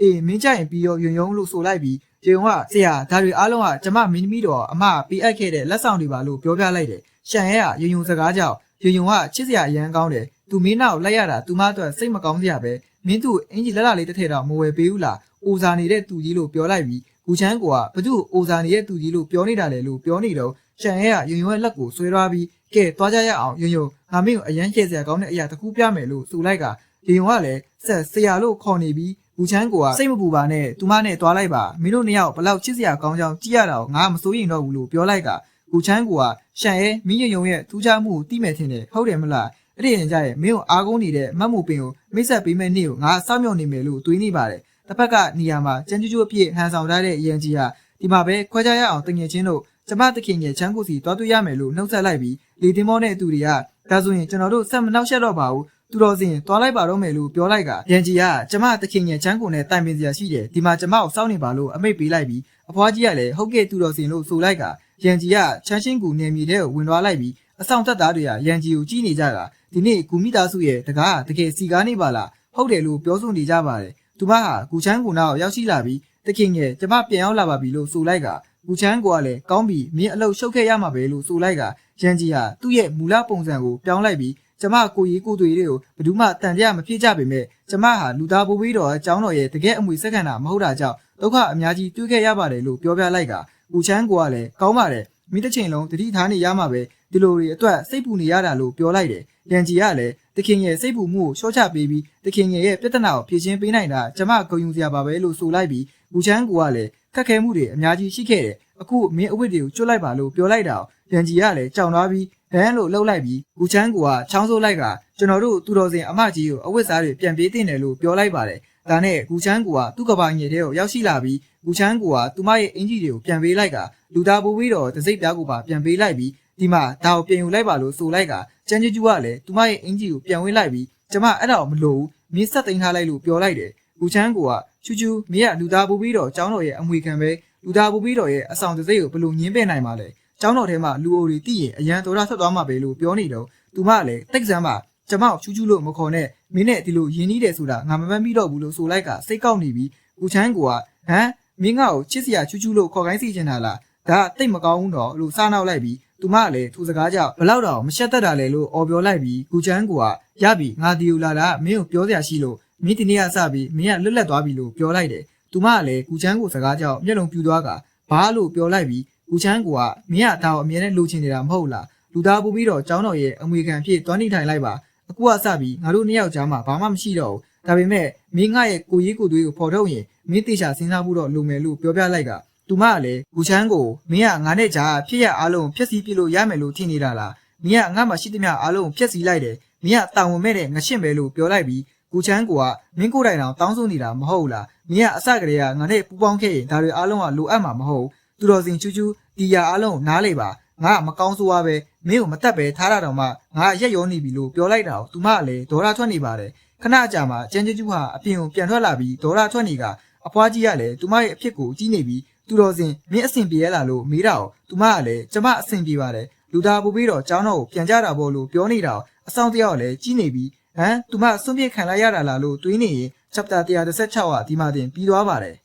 အေးမင်းကြရင်ပြီးရောယုံယုံလို့ဆိုလိုက်ပြီး ရေုံကဆရာဒါတွေအားလုံးကကျမမင်းသမီးတော်အမပေးအပ်ခဲ့တဲ့လက်ဆောင်တွေပါလို့ပြောပြလိုက်တယ်ရှန်ရဲကယုံယုံစကားကြောင့်ယုံယုံကချစ်စရာအရန်ကောင်းတယ်သူမင်းနောက်လိုက်ရတာသူမအတွက်စိတ်မကောင်းစရာပဲမင်းသူ့အင်ကြီးလက်လာလေးတစ်ထည့်တော့မဝယ်ပေးဘူးလားအိုစာနေတဲ့သူကြီးလို့ပြောလိုက်ပြီးဂူချမ်းကဘသူ့အိုစာနေတဲ့သူကြီးလို့ပြောနေတာလေလို့ပြောနေတော့ရှန်ရဲကယုံယုံရဲ့လက်ကိုဆွဲသွားပြီးကဲသွားကြရအောင်ယုံယုံငါမင်းကိုအရန်ကျဲစရာကောင်းတဲ့အရာတစ်ခုပြမယ်လို့ဆိုလိုက်ကယုံယုံကလည်းဆက်ဆရာလို့ခေါ်နေပြီး ဘူချမ်းကိုကစိတ်မပူပါနဲ့သူမနဲ့တွားလိုက်ပါမင်းတို့နှစ်ယောက်ဘလောက်ချစ်စရာကောင်းကြောင်းကြည့်ရတာကိုငါမစိုးရင်တော့ဘူးလို့ပြောလိုက်ကဘူချမ်းကိုကရှန်ရဲမင်းယုံယုံရဲ့ထူးခြားမှုကိုသိမယ်ထင်တယ်ဟုတ်တယ်မလားအဲ့ဒီရင်ကြရဲ့မင်းကိုအားကိုးနေတဲ့မတ်မှုပင်ကိုမိတ်ဆက်ပေးမဲ့နေ့ကိုငါစောင့်မျှော်နေမယ်လို့တွေးနေပါတယ်တစ်ဖက်ကနေရာမှာကြမ်းကြူးကြူးအပြည့်ဟန်ဆောင်ထားတဲ့ရန်ကြီးဟာဒီမှာပဲခွဲခြားရအောင်တငယ်ချင်းတို့ကျမတခင်ရဲ့ချမ်းကိုစီတွားတွေ့ရမယ်လို့နှုတ်ဆက်လိုက်ပြီးလေတင်မောတဲ့သူတွေကဒါဆိုရင်ကျွန်တော်တို့ဆက်မနှောက်ယှက်တော့ပါဘူး သူတော်စင်တွားလိုက်ပါတော့မယ်လို့ပြောလိုက်ကရန်ကြီးကကျမတခင်ရဲ့ချမ်းကိုနဲ့တိုင်ပင်စရာရှိတယ်ဒီမှာကျမကိုစောင့်နေပါလို့အမိတ်ပေးလိုက်ပြီးအဖွားကြီးကလည်းဟုတ်ကဲ့သူတော်စင်လို့ဆိုလိုက်ကရန်ကြီးကချမ်းရှင်းကူနေမြေတဲ့ကိုဝင်သွားလိုက်ပြီးအဆောင်သက်သားတွေကရန်ကြီးကိုကြည့်နေကြတာဒီနေ့ကူမိသားစုရဲ့တကားတကယ်စီကားနေပါလားဟုတ်တယ်လို့ပြောဆိုနေကြပါတယ်သူမဟာကူချမ်းကူနာကိုရောက်ရှိလာပြီးတခင်ရဲ့ကျမပြန်ရောက်လာပါပြီလို့ဆိုလိုက်ကကူချန်းကိုကလည်းကောင်းပြီမင်းအလုပ်ရှုပ်ခဲ့ရမှာပဲလို့ဆိုလိုက်ကရန်ကြီးဟာသူ့ရဲ့မူလပုံစံကိုပြောင်းလိုက်ပြီး ကျမကိုရီကိုသွေတွေကိုဘယ်သူမှတန်ကြမဖြစ်ကြပေမဲ့ကျမဟာလူသားဘိုးဘီတော်အကြောင်းတော်ရဲ့တကယ်အမွေစက္ကန့်တာမဟုတ်တာကြောင့်ဒုက္ခအများကြီးတွေ့ခဲ့ရပါတယ်လို့ပြောပြလိုက်ကကူချန်းကိုကလည်းကောင်းပါတယ်မိတစ်ချိန်လုံးတတိထားနေရမှာပဲဒီလိုတွေအတွက်စိတ်ပူနေရတာလို့ပြောလိုက်တယ်ရန်ကြီးကလည်းတခင်ရဲ့စိတ်ပူမှုကိုရှော့ချပေးပြီးတခင်ရဲ့ပြဿနာကိုဖြေရှင်းပေးနိုင်တာကျမဂုဏ်ယူစရာပါပဲလို့ဆိုလိုက်ပြီးကူချန်းကိုကလည်းခက်ခဲမှုတွေအများကြီးရှိခဲ့တယ်အခုမင်းအဝတ်တွေကိုကျွတ်လိုက်ပါလို့ပြောလိုက်တာရန်ကြီးကလည်းကြောင်သွားပြီး ဟန်လို့လှုပ်လိုက်ပြီးကူချန်းကိုကချောင်းဆိုးလိုက်ကကျွန်တော်တို့သူတော်စင်အမကြီးကိုအဝတ်စားတွေပြန်ပေးတင်တယ်လို့ပြောလိုက်ပါတယ်ဒါနဲ့ကူချန်းကိုကသူ့ကဘာငယ်တဲ့ကိုရောက်ရှိလာပြီးကူချန်းကိုကသူမရဲ့အင်ဂျီတွေကိုပြန်ပေးလိုက်ကလူသားပိုးပြီးတော့တစိမ့်ပြားကိုပါပြန်ပေးလိုက်ပြီးဒီမှာဒါကိုပြန်ယူလိုက်ပါလို့ဆိုလိုက်ကကျန်းကျကျူကလည်းသူမရဲ့အင်ဂျီကိုပြန်ဝေးလိုက်ပြီးကျမအဲ့ဒါကိုမလို့ဘူးမင်းဆက်သိမ်းထားလိုက်လို့ပြောလိုက်တယ်ကူချန်းကိုကချူချူမင်းကလူသားပိုးပြီးတော့ကျောင်းတော်ရဲ့အမွေခံပဲလူသားပိုးပြီးတော်ရဲ့အဆောင်တစိမ့်ကိုဘယ်လိုညင်းပယ်နိုင်မှာလဲ ကျောင်းတော်ထဲမှာလူအိုတွေတည်ရင်အရန်တော်ရဆက်သွားမှာပဲလို့ပြောနေတော့သူမလည်းတိတ်ဆန်းမှာကျမကိုချူချူလို့မခေါ်နဲ့မင်းနဲ့ဒီလိုယဉ်နီးတယ်ဆိုတာငါမမှန်းပြီးတော့ဘူးလို့ဆိုလိုက်ကစိတ်ကောက်နေပြီးကူချန်းကိုကဟမ်မင်းငါ့ကိုချစ်စရာချူချူလို့ခေါ်ခိုင်းစီချင်တာလားဒါတိတ်မကောင်းဘူးတော့လို့စားနောက်လိုက်ပြီးသူမကလည်းသူစကားကြောင့်ဘလောက်တော့မရှက်တတ်တာလေလို့អော်ပြောလိုက်ပြီးကူချန်းကိုကရပြီငါဒီယူလာတာမင်းကိုပြောစရာရှိလို့မင်းဒီနေ့ကစပြီးမင်းကလွတ်လပ်သွားပြီလို့ပြောလိုက်တယ်သူမကလည်းကူချန်းကိုစကားကြောင့်မျက်လုံးပြူသွားကဘာလို့ပြောလိုက်ပြီး ကူချန်းကိုကမင်းကဒါကိုအမြဲတမ်းလိုချင်နေတာမဟုတ်လားလူသားပူပြီးတော့ကျောင်းတော်ရဲ့အမွေခံဖြစ်တွန်းနေထိုင်လိုက်ပါအခုကစပြီးငါတို့နှစ်ယောက်ကြားမှာဘာမှမရှိတော့ဘူးဒါပေမဲ့မင်းငါရဲ့ကိုကြီးကိုသွေးကိုဖော်ထုတ်ရင်မင်းတေချာစဉ်းစားဖို့တော့လိုမယ်လို့ပြောပြလိုက်ကသူမကလည်းကူချန်းကိုမင်းကငါနဲ့ကြားဖြစ်ရအားလုံးဖျက်ဆီးပြလို့ရမယ်လို့ထင်နေတာလားမင်းကငါမှရှိသမျှအားလုံးဖျက်ဆီးလိုက်တယ်မင်းကတာဝန်မဲ့တဲ့ငရှင့်ပဲလို့ပြောလိုက်ပြီးကူချန်းကိုကမင်းကိုယ်တိုင်တောင်တောင်းဆိုနေတာမဟုတ်လားမင်းကအစကတည်းကငါနဲ့ပူပေါင်းခဲ့ရင်ဒါတွေအားလုံးကလိုအပ်မှာမဟုတ် သူတော်စင်ချူချူတီယာအားလုံးကိုနားလေပါငါကမကောင်းဆိုးရပဲမင်းကိုမတက်ပဲထားတာတော့မှငါရက်ရောနေပြီလို့ပြောလိုက်တာကိုသူမကလည်းဒေါရထွက်နေပါတယ်ခဏအကြာမှာကျန်းကျကျူဟာအပြင်ကိုပြန်ထွက်လာပြီးဒေါရထွက်နေကအဖွားကြီးကလည်းသူမရဲ့အဖြစ်ကိုကြည့်နေပြီးသူတော်စင်မင်းအဆင်ပြေရလားလို့မေးတာကိုသူမကလည်းကျမအဆင်ပြေပါတယ်လူသားပူပြီးတော့ကျောင်းတော်ကိုပြန်ကြတာပေါ့လို့ပြောနေတာကိုအဆောင်တယောက်လည်းကြည့်နေပြီးဟမ်သူမဆွန့်ပစ်ခံလိုက်ရတာလားလို့တွေးနေရင် chapter 136ကဒီမှာတင်ပြီးသွားပါတယ်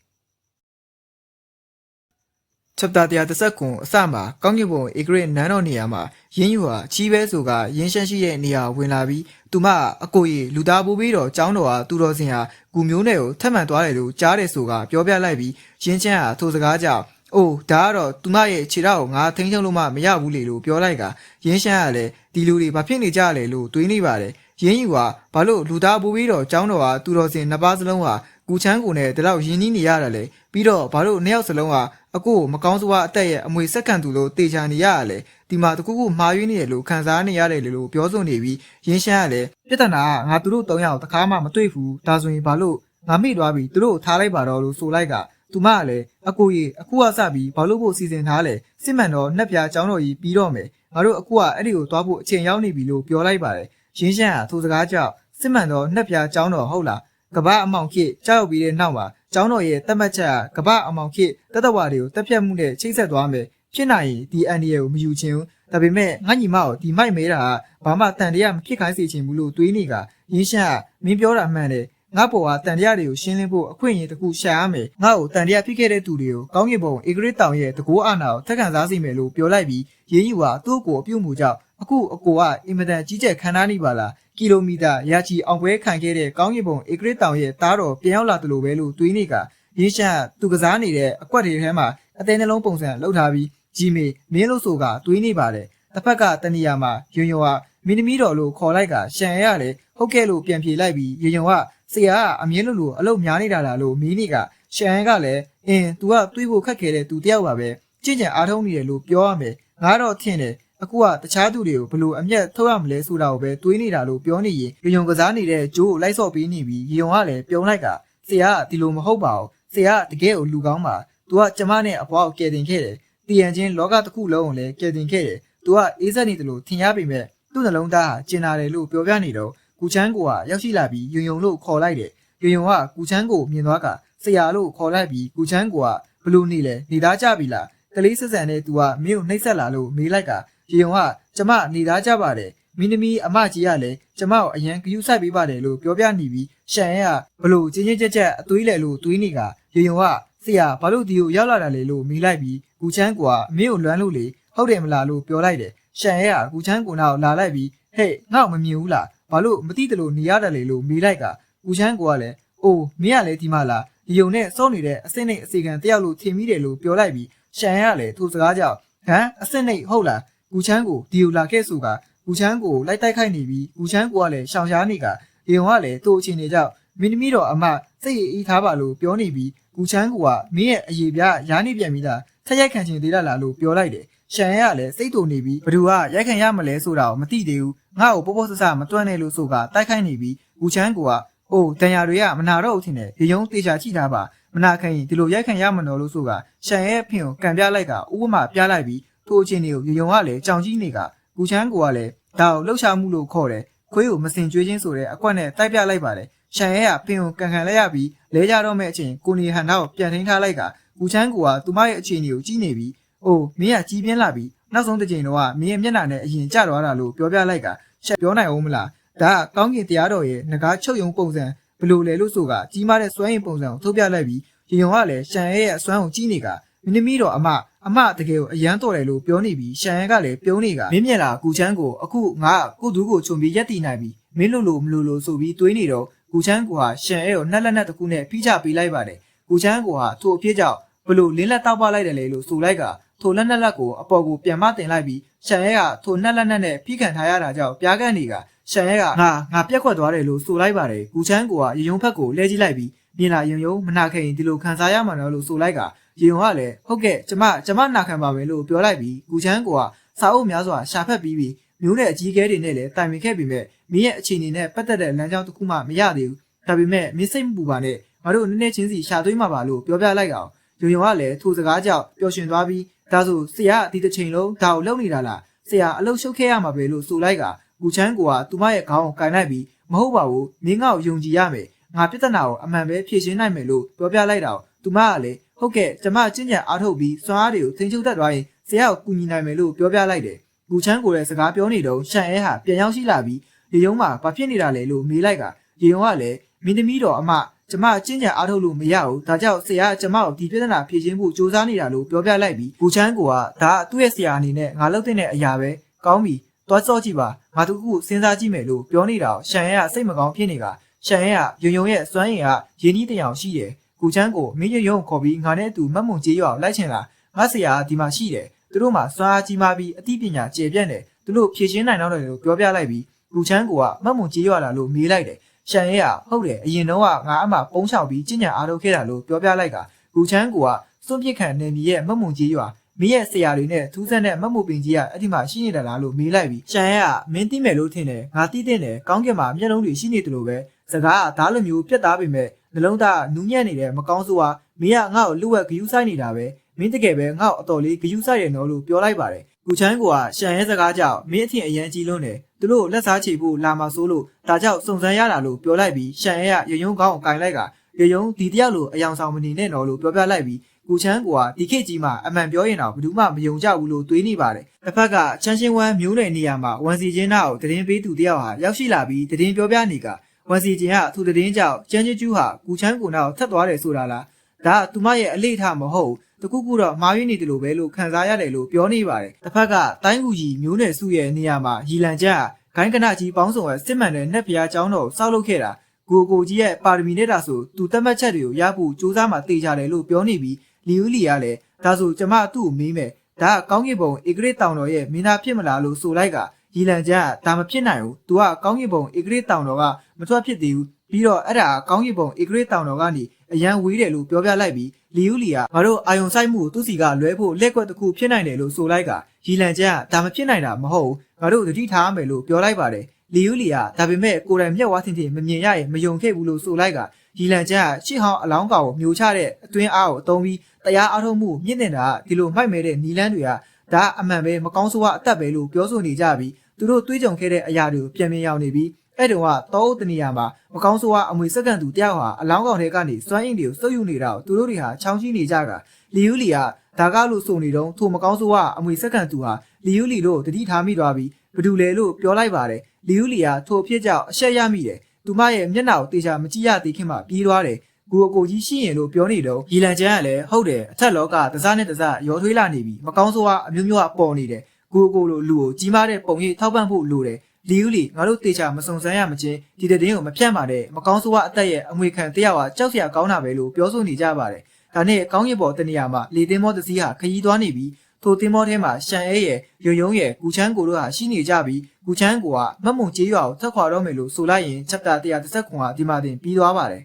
chapter 139အစမှာကောင်းကင်ဘုံဧကရနန်းတော်နေရာမှာရင်းယူဟာချီးပဲဆိုကရင်းရှမ်းရှိတဲ့နေရာဝင်လာပြီးသူမအကိုကြီးလူသားပိုးပြီးတော့ចောင်းတော်ဟာသူတော်စင်ဟာကူမျိုးနယ်ကိုထပ်မံသွားတယ်လို့ကြားတယ်ဆိုကပြောပြလိုက်ပြီးရင်းချမ်းဟာထိုစကားကြောင့်အိုးဒါကတော့သူမရဲ့ခြေထောက်ကိုငါထိန်းချုပ်လို့မှမရဘူးလေလို့ပြောလိုက်ကရင်းရှမ်းကလည်းဒီလူတွေဘာဖြစ်နေကြလဲလို့တွေးနေပါတယ်ရင်းယူဟာဘာလို့လူသားပိုးပြီးတော့ចောင်းတော်ဟာသူတော်စင်နှစ်ပါးစလုံးဟာ ကူချမ်းကိုနဲ့ဒီလောက်ရင်းနှီးနေရတာလေပြီးတော့ဘာလို့နှစ်ယောက်စလုံးဟာအကိုကိုမကောင်းစွာအသက်ရဲ့အမွေစက္ကန့်သူလို့တေချာနေရရလေဒီမှာတခုခုမှားယွင်းနေတယ်လို့ခံစားနေရတယ်လို့ပြောဆိုနေပြီးရင်းရှမ်းကလည်းပြဿနာကငါသူတို့၃ယောက်တခါမှမတွေ့ဘူးဒါဆိုရင်ဘာလို့ငါမိသွားပြီသူတို့ကိုထားလိုက်ပါတော့လို့ဆိုလိုက်ကသူမကလည်းအကိုကြီးအခုကစပြီးဘာလို့ဖို့စီစဉ်ထားလဲစစ်မှန်တော့နှက်ပြားចောင်းတော်ကြီးပြီးတော့မယ်ငါတို့အခုကအဲ့ဒီကိုသွားဖို့အချိန်ရောက်နေပြီလို့ပြောလိုက်ပါတယ်ရင်းရှမ်းကထိုစကားကြောင့်စစ်မှန်တော့နှက်ပြားចောင်းတော်ဟုတ်လား ကပ္ပအမောင်ခေကြောက်ပြီးတဲ့နောက်မှာကျောင်းတော်ရဲ့တတ်မှတ်ချက်ကကပ္ပအမောင်ခေတတဝါတွေကိုတက်ပြတ်မှုနဲ့ချိတ်ဆက်သွားမယ်ဖြစ်နိုင်ရင်ဒီအန်ဒီရဲ့ကိုမယူချင်ဘူးဒါပေမဲ့ငါညီမကိုဒီမိုက်မဲတာကဘာမှတန်တရားမဖြစ်ခိုင်းစေချင်ဘူးလို့တွေးနေကရင်းရှမ်းကမင်းပြောတာမှန်တယ်ငါပေါ်ကတန်တရားတွေကိုရှင်းလင်းဖို့အခွင့်အရေးတစ်ခုရှာရမယ်ငါ့ကိုတန်တရားဖြစ်ခဲ့တဲ့သူတွေကိုကောင်းကင်ဘုံဧကရစ်တောင်ရဲ့တကူအာနာကိုတက်ခံစားစေမယ်လို့ပြောလိုက်ပြီးရင်းယူကသူ့ကိုအပြုတ်မှုကြောင့် အခုအကိုကအင်မတန်ကြီးကျယ်ခံထားနေပါလားကီလိုမီတာရာချီအောင်ပွဲခံခဲ့တဲ့ကောင်းကင်ဘုံဧကရစ်တောင်ရဲ့တားတော်ပြန်ရောက်လာတယ်လို့ပဲလို့တွေးနေကရင်းရှမ်းသူကစားနေတဲ့အကွက်တွေထဲမှာအသေးနှလုံးပုံစံလှုပ်ထားပြီးဂျီမေမင်းလို့ဆိုကတွေးနေပါတယ်တစ်ဖက်ကတနေရာမှာယွန်ယွန်ကမင်းသမီးတော်လို့ခေါ်လိုက်ကရှန်ရရလေဟုတ်ကဲ့လို့ပြန်ပြေလိုက်ပြီးယွန်ယွန်ကဆရာကအမြင်လို့လို့အလုပ်များနေတာလားလို့မင်းနေကရှန်ရကလည်းအင်း तू ကတွေးဖို့ခက်ခဲတဲ့သူတယောက်ပါပဲကြင်ကြံအားထုတ်နေတယ်လို့ပြောရမယ်ငါတော့ထင်တယ် အခုကတခြားသူတွေကိုဘလို့အမျက်ထုတ်ရမလဲဆိုတာကိုပဲတွေးနေတာလို့ပြောနေရင်ယုံယုံကစားနေတဲ့ဂျိုးကိုလိုက်ဆော့ပေးနေပြီးယုံကလည်းပြုံးလိုက်ကဆရာကဒီလိုမဟုတ်ပါဘူးဆရာကတကယ်ကိုလူကောင်းပါသူကကျမနဲ့အဖွားကိုကယ်တင်ခဲ့တယ်တည်ရန်ချင်းလောကတစ်ခုလုံးကိုလည်းကယ်တင်ခဲ့တယ်သူကအေးဆက်နေတယ်လို့ထင်ရပေမဲ့သူ့နှလုံးသားဟာကျင်နာတယ်လို့ပြောပြနေတော့ကူချန်းကိုကရောက်ရှိလာပြီးယုံယုံလို့ခေါ်လိုက်တယ်ယုံယုံကကူချန်းကိုမြင်သွားကဆရာလို့ခေါ်လိုက်ပြီးကူချန်းကိုကဘလို့နေလဲနေသားကြပြီလားကလေးဆက်ဆန်တဲ့သူကမင်းကိုနှိပ်ဆက်လာလို့မေးလိုက်က ရေုံကကျမနေသားကြပါတယ်မင်းသမီးအမကြီးကလည်းကျမကိုအရန်ဂယူဆိုင်ပေးပါတယ်လို့ပြောပြနေပြီးရှန်ရဲ့ကဘလို့ချင်းချင်းကြက်ကြက်အသွေးလဲလို့သွေးနေကရေုံကဆရာဘာလို့ဒီကိုရောက်လာတာလဲလို့မေးလိုက်ပြီးကူချမ်းကအမေကိုလွမ်းလို့လေဟုတ်တယ်မလားလို့ပြောလိုက်တယ်ရှန်ရဲကကူချမ်းကိုနောက်လာလိုက်ပြီးဟဲ့ငါ့ကိုမမြင်ဘူးလားဘာလို့မသိတယ်လို့နေရတယ်လေလို့မေးလိုက်ကကူချမ်းကိုကလည်းအိုးမင်းကလည်းဒီမှာလားဒီုံနဲ့စောနေတဲ့အစစ်နှိတ်အစီကံတယောက်လို့ထင်မိတယ်လို့ပြောလိုက်ပြီးရှန်ရဲကလည်းသူစကားကြောင့်ဟမ်အစစ်နှိတ်ဟုတ်လား ကူချမ်းကိုဒီကိုလာခဲ့ဆိုကကူချမ်းကိုလိုက်တိုက်ခိုက်နေပြီးကူချမ်းကိုကလည်းရှောင်ရှားနေကဒီုံကလည်းသူ့အချင်းနေကြောင့်မင်းသမီးတော်အမစိတ်ရည်အေးထားပါလို့ပြောနေပြီးကူချမ်းကိုကမင်းရဲ့အရေးပြရားနေပြန်ပြီးသားဆက်ရိုက်ခံချင်သေးလားလို့ပြောလိုက်တယ်ရှန်ရဲကလည်းစိတ်တူနေပြီးဘသူကရိုက်ခံရမလဲဆိုတာကိုမသိသေးဘူးငါ့ကိုပေါ့ပေါ့ဆဆမတွန့်နဲ့လို့ဆိုကတိုက်ခိုက်နေပြီးကူချမ်းကိုကအိုးတန်ရာတွေကမနာတော့ဘူးထင်တယ်ရေယုံတေချာချိထားပါမနာခံရင်ဒီလိုရိုက်ခံရမလို့လို့ဆိုကရှန်ရဲဖင်ကိုကန်ပြလိုက်ကဥပမာပြလိုက်ပြီး ထိုအချင်းတွေကိုရေယုံကလည်းကြောင်ကြီးနေကကူချမ်းကိုကလည်းဒါကိုလှုပ်ရှားမှုလို့ခေါ်တယ်ခွေးကိုမစင်ကြွေးချင်းဆိုတဲ့အကွက်နဲ့တိုက်ပြလိုက်ပါတယ်ရှန်ရဲကဖင်ကိုကန်ခံလိုက်ရပြီးလဲကြတော့မဲ့အချိန်ကိုနေဟန်နောက်ပြန်ထင်းထားလိုက်ကကူချမ်းကိုကသူမရဲ့အခြေအနေကိုကြည့်နေပြီးအိုးမင်းကကြီးပြင်းလာပြီးနောက်ဆုံးတစ်ချိန်တော့မင်းရဲ့မျက်နှာနဲ့အရင်ကျသွားတာလို့ပြောပြလိုက်ကရှက်ပြောနိုင်အောင်မလားဒါကကောင်းကင်တရားတော်ရဲ့ငကားချုပ်ယုံပုံစံဘလို့လဲလို့ဆိုကကြီးမားတဲ့စွမ်းရင်ပုံစံကိုထုတ်ပြလိုက်ပြီးရေယုံကလည်းရှန်ရဲရဲ့အစွမ်းကိုကြည့်နေကမင်းသမီးတော်အမ အမတကယ်ကိုအရန်တော်တယ်လို့ပြောနေပြီးရှန်ရဲကလည်းပြုံးနေကမင်းမြက်လာကူချမ်းကိုအခုငါကုသူကိုခြုံပြီးရက်တည်နိုင်ပြီးမင်းလို့လို့မလို့လို့ဆိုပြီးတွေးနေတော့ကူချမ်းကိုဟာရှန်ရဲကိုနှက်လက်နဲ့တစ်ခုနဲ့ဖိချပေးလိုက်ပါတယ်ကူချမ်းကိုဟာထို့အဖြစ်ကြောင့်ဘလို့လင်းလက်တောက်ပလိုက်တယ်လေလို့ဆိုလိုက်ကထိုလက်နဲ့လက်ကိုအပေါ်ကိုပြန်မတင်လိုက်ပြီးရှန်ရဲကထိုနှက်လက်နဲ့ဖိခံထားရတာကြောင့်ပြားကန်နေကရှန်ရဲကငါငါပြက်ခွက်သွားတယ်လို့ဆိုလိုက်ပါတယ်ကူချမ်းကိုကရေယုံဖက်ကိုလဲကြည့်လိုက်ပြီးမြင်လာယုံယုံမနာခဲ့ရင်ဒီလိုခံစားရမှာနော်လို့ဆိုလိုက်ကရေ ယုံကလည်းဟုတ်ကဲ့ကျမကျမနာခံပါမယ်လို့ပြောလိုက်ပြီးကူချမ်းကိုကစာအုပ်များစွာရှာဖက်ပြီးပြီးမျိုးတဲ့အကြီးကဲတွေနဲ့လည်းတိုင်ပင်ခဲ့ပြီးမြဲမင်းရဲ့အခြေအနေနဲ့ပတ်သက်တဲ့လမ်းကြောင်းတစ်ခုမှမရသေးဘူးဒါပေမဲ့မင်းစိတ်မပူပါနဲ့ငါတို့နည်းနည်းချင်းစီရှာသွေးမှာပါလို့ပြောပြလိုက်အောင်ယုံယုံကလည်းထိုစကားကြောင့်ပျော်ရွှင်သွားပြီးဒါဆိုဆရာဒီတစ်ချိန်လုံးဒါကိုလုပ်နေတာလားဆရာအလုပ်ရှုပ်ခဲ့ရမှာပဲလို့ဆိုလိုက်ကကူချမ်းကိုကသူမရဲ့ခေါင်းကိုကင်လိုက်ပြီးမဟုတ်ပါဘူးမင်းငါ့ကိုယုံကြည်ရမယ်ငါပြဿနာကိုအမှန်ပဲဖြေရှင်းနိုင်မယ်လို့ပြောပြလိုက်တာသူမကလည်း ဟုတ်ကဲ့ကျမကျင့်ကြံအားထုတ်ပြီးစွမ်းအားတွေကိုထိန်းချုပ်တတ်သွားရင်ဆရာကိုကူညီနိုင်မယ်လို့ပြောပြလိုက်တယ်ကူချမ်းကိုလည်းစကားပြောနေတော့ရှန်အဲဟာပြန်ရောက်ရှိလာပြီးရေယုံမှာဘာဖြစ်နေတာလဲလို့မေးလိုက်ကရေယုံကလည်းမင်းသမီးတော်အမကျမကျင့်ကြံအားထုတ်လို့မရဘူးဒါကြောင့်ဆရာကကျမကိုဒီပြဿနာဖြေရှင်းဖို့ကြိုးစားနေတာလို့ပြောပြလိုက်ပြီးဘူချမ်းကိုကဒါသူ့ရဲ့ဆရာအနေနဲ့ငါလုပ်တဲ့အရာပဲကောင်းပြီသွားစော့ကြည့်ပါငါတို့ခုစဉ်းစားကြည့်မယ်လို့ပြောနေတာကိုရှန်ရဲကစိတ်မကောင်းဖြစ်နေတာရှန်ရဲကယုံယုံရဲ့စွမ်းရည်ကရင်းနှီးတယောင်ရှိတယ် ဘူချမ်းကိုမင်းရုံခေါ်ပြီးငါနဲ့အတူမတ်မုံကြေးရွာကိုလိုက်ချင်လာငါဆရာကဒီမှာရှိတယ်သူတို့မှာစွမ်းအားကြီးမားပြီးအသိပညာကျေပြန့်တယ်သူတို့ဖြည့်ရှင်းနိုင်တော့တယ်လို့ပြောပြလိုက်ပြီးဘူချမ်းကိုကမတ်မုံကြေးရွာလာလို့မေးလိုက်တယ်ရှန်ရဲကဟုတ်တယ်အရင်တော့ကငါအမှပုံးချောက်ပြီးကျင့်ကြံအားထုတ်ခဲ့တာလို့ပြောပြလိုက်ကဘူချမ်းကိုကစွန့်ပစ်ခံနေမီရဲ့မတ်မုံကြေးရွာမင်းရဲ့ဆရာတွေနဲ့ထူးဆန်းတဲ့မတ်မုံပင်ကြီးကအဲ့ဒီမှာရှိနေတာလားလို့မေးလိုက်ပြီးရှန်ရဲကမင်းသိမယ်လို့ထင်တယ်ငါသိတဲ့တယ်ကောင်းကင်မှာမျက်လုံးတွေရှိနေတယ်လို့ပဲစကားကဒါလိုမျိုးပြက်သားပေမဲ့ နှလုံးသားနူးညံ့နေတဲ့မကောင်းဆိုးဟာမင်းကငါ့ကိုလူဝက်ဂယူးဆိုင်နေတာပဲမင်းတကယ်ပဲငါ့ကိုအတော်လေးဂယူးဆိုင်ရနော်လို့ပြောလိုက်ပါတယ်ကူချမ်းကရှန်ရဲစကားကြောင့်မင်းအထင်အရန်ကြီးလွန်းတယ်သူတို့လက်စားချေဖို့လာမှာဆိုလို့ဒါကြောင့်စုံစမ်းရတာလို့ပြောလိုက်ပြီးရှန်ရဲကရယုံကောင်းကိုကင်လိုက်ကရယုံဒီတယောက်လိုအယောင်ဆောင်မနေနဲ့တော့လို့ပြောပြလိုက်ပြီးကူချမ်းကဒီခေတ်ကြီးမှာအမှန်ပြောရင်တော့ဘယ်သူမှမယုံကြဘူးလို့တွေးနေပါတယ်တစ်ဖက်ကချမ်းချင်းဝမ်းမျိုးနယ်နေရာမှာဝန်စီချင်းနာကိုတရင်ပေးသူတယောက်ဟာရောက်ရှိလာပြီးတရင်ပြောပြနေက ဝန်စီချင်းကသူတရင်ကြောင့်ကျန်းကျူးဟာကူချမ်းကိုနောက်ထပ်သွားတယ်ဆိုတာလားဒါကသူမရဲ့အလေးထားမဟုတ်တခုခုတော့မှားယွင်းနေတယ်လို့ပဲလို့ခံစားရတယ်လို့ပြောနေပါတယ်တစ်ဖက်ကတိုင်းကူကြီးမျိုးနယ်စုရဲ့နေရာမှာရီလန်ကျကဂိုင်းကနကြီးပေါင်းစုံရဲ့စစ်မှန်တဲ့နက်ဖျားကျောင်းတော်ကိုစောက်လုပ်ခဲ့တာကိုကိုကြီးရဲ့ပါရမီနဲ့တာဆိုသူတတ်မှတ်ချက်တွေကိုရဖို့စူးစမ်းမှတေချတယ်လို့ပြောနေပြီးလီဦးလီကလည်းဒါဆိုကျမသူ့ကိုမေးမယ်ဒါကကောင်းကင်ဘုံဧကရစ်တောင်တော်ရဲ့မင်းသားဖြစ်မလားလို့ဆိုလိုက်ကရီလန်ကျကဒါမဖြစ်နိုင်ဘူး။ तू ကကောင်းကင်ဘုံဧကရစ်တောင်တော်က မထွက်ဖြစ်သေးဘူး။ပြီးတော့အဲ့ဒါကကောင်းကင်ဘုံဧကရစ်တောင်တော်ကနေအရန်ဝေးတယ်လို့ပြောပြလိုက်ပြီးလီဦးလီကငါတို့အာယုံဆိုင်မှုကိုသူ့စီကလွဲဖို့လက်ကွက်တစ်ခုဖြစ်နိုင်တယ်လို့ဆိုလိုက်ကရီလန်ကျကဒါမဖြစ်နိုင်တာမဟုတ်ဘူး။ငါတို့တတိထားရမယ်လို့ပြောလိုက်ပါတယ်။လီဦးလီကဒါပေမဲ့ကိုယ်တိုင်မျက်ဝါးထင်ထင်မမြင်ရရင်မယုံခဲ့ဘူးလို့ဆိုလိုက်ကရီလန်ကျကရှစ်ဟောင်းအလောင်းကောင်ကိုမျိုးချတဲ့အတွင်းအားကိုအသုံးပြီးတရားအားထုတ်မှုမြင့်တင်တာကဒီလိုမိုက်မဲတဲ့နီလန်းတွေကဒါအမှန်ပဲမကောင်းဆိုးကအသက်ပဲလို့ပြောဆိုနေကြပြီးသူတို့တွေးကြုံခဲ့တဲ့အရာတွေကိုပြန်မြင်ရောက်နေပြီး အဲ့တုန်းကတောအုပ်တနေရာမှာမကောင်းဆိုးကအမွေစက္ကန့်သူတယောက်ဟာအလောင်းကောင်ထဲကနေစွမ်းအင်တွေကိုစုပ်ယူနေတာကိုသူတို့တွေဟာချောင်းချီနေကြကလီယူလီကဒါကလို့ဆိုနေတော့ထိုမကောင်းဆိုးကအမွေစက္ကန့်သူဟာလီယူလီလို့တတိထားမိသွားပြီးဘယ်သူလဲလို့ပြောလိုက်ပါတယ်လီယူလီကထိုအဖြစ်ကြောင့်အရှက်ရမိတယ်သူမရဲ့မျက်နှာကိုတေချာမကြည့်ရသေးခင်မှပြေးသွားတယ်ကိုအကိုကြီးရှိရင်လို့ပြောနေတော့ရီလန်ချန်ကလည်းဟုတ်တယ်အထက်လောကတစားနဲ့တစားရောထွေးလာနေပြီမကောင်းဆိုးကအမျိုးမျိုးကပေါ်နေတယ်ကိုအကိုလိုလူကိုကြီးမားတဲ့ပုံရိပ်ထောက်ပံ့ဖို့လိုတယ် လီယူလီငါတို့တေချာမစုံစမ်းရမချင်းဒီတဲ့တင်းကိုမဖြတ်ပါနဲ့မကောင်းဆိုးကအသက်ရဲ့အမွေခံတရားကကြောက်စရာကောင်းတာပဲလို့ပြောဆိုနေကြပါတယ်ဒါနဲ့ကောင်းရစ်ပေါ်တနေရာမှာလေတင်းမောတစည်းဟာခရီးသွားနေပြီးထိုတင်းမောထဲမှာရှန်အဲရဲ့ရုံယုံရဲ့ကူချန်းကိုတို့ဟာရှိနေကြပြီးကူချန်းကိုကမတ်မုံကျေးရွာကိုထွက်ခွာတော့မယ်လို့ဆိုလိုက်ရင် chapter 139ကဒီမှာတင်ပြီးသွားပါတယ်